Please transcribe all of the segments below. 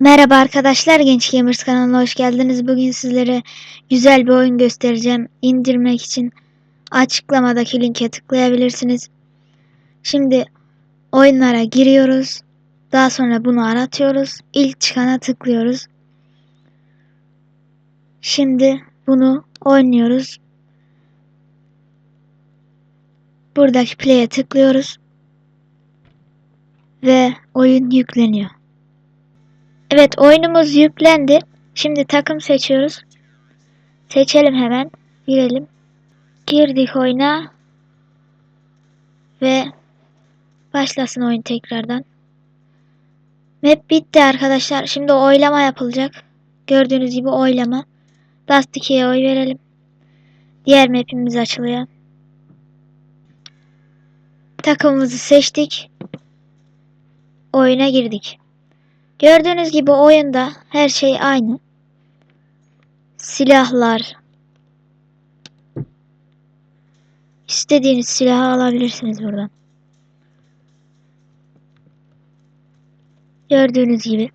Merhaba arkadaşlar Genç Gamers kanalına hoş geldiniz. Bugün sizlere güzel bir oyun göstereceğim. İndirmek için açıklamadaki linke tıklayabilirsiniz. Şimdi oyunlara giriyoruz. Daha sonra bunu aratıyoruz. İlk çıkana tıklıyoruz. Şimdi bunu oynuyoruz. Buradaki play'e tıklıyoruz. Ve oyun yükleniyor. Evet oyunumuz yüklendi. Şimdi takım seçiyoruz. Seçelim hemen. Girelim. Girdik oyuna. Ve başlasın oyun tekrardan. Map bitti arkadaşlar. Şimdi oylama yapılacak. Gördüğünüz gibi oylama. Dust 2'ye oy verelim. Diğer map'imiz açılıyor. Takımımızı seçtik. Oyuna girdik. Gördüğünüz gibi oyunda her şey aynı. Silahlar. İstediğiniz silahı alabilirsiniz buradan. Gördüğünüz gibi.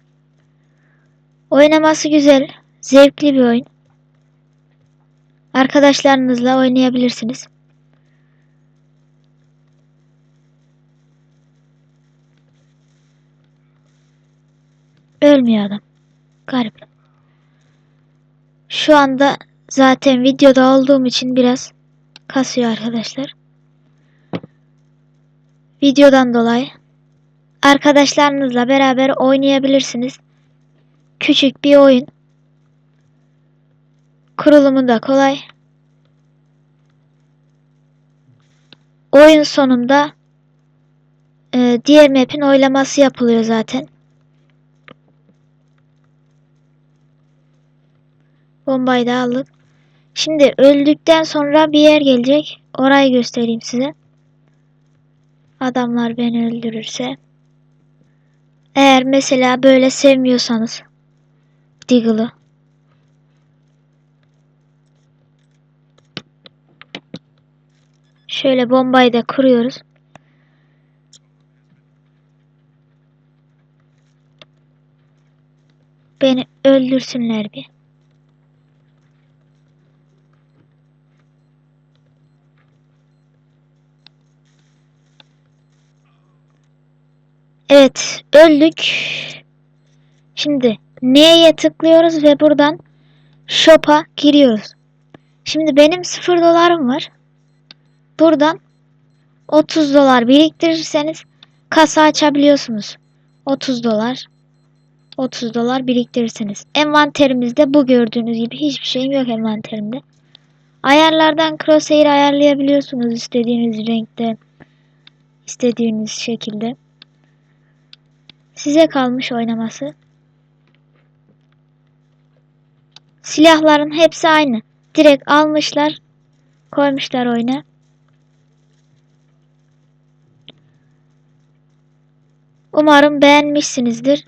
Oynaması güzel. Zevkli bir oyun. Arkadaşlarınızla oynayabilirsiniz. Ölmüyor adam. Garip. Şu anda zaten videoda olduğum için biraz kasıyor arkadaşlar. Videodan dolayı arkadaşlarınızla beraber oynayabilirsiniz. Küçük bir oyun. Kurulumu da kolay. Oyun sonunda e, diğer map'in oylaması yapılıyor zaten. Bombayı da aldık. Şimdi öldükten sonra bir yer gelecek. Orayı göstereyim size. Adamlar beni öldürürse. Eğer mesela böyle sevmiyorsanız Diggle'ı Şöyle bombayı da kuruyoruz. Beni öldürsünler bir. Evet, öldük. Şimdi neye tıklıyoruz ve buradan shop'a giriyoruz. Şimdi benim 0 dolarım var. Buradan 30 dolar biriktirirseniz kasa açabiliyorsunuz. 30 dolar 30 dolar biriktirirseniz. Envanterimizde bu gördüğünüz gibi hiçbir şeyim yok envanterimde. Ayarlardan crosshair ayarlayabiliyorsunuz istediğiniz renkte, istediğiniz şekilde. Size kalmış oynaması. Silahların hepsi aynı. Direkt almışlar, koymuşlar oyuna. Umarım beğenmişsinizdir.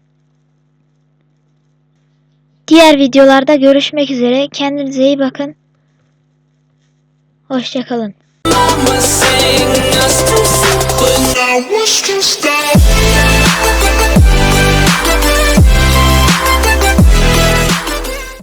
Diğer videolarda görüşmek üzere. Kendinize iyi bakın. Hoşçakalın.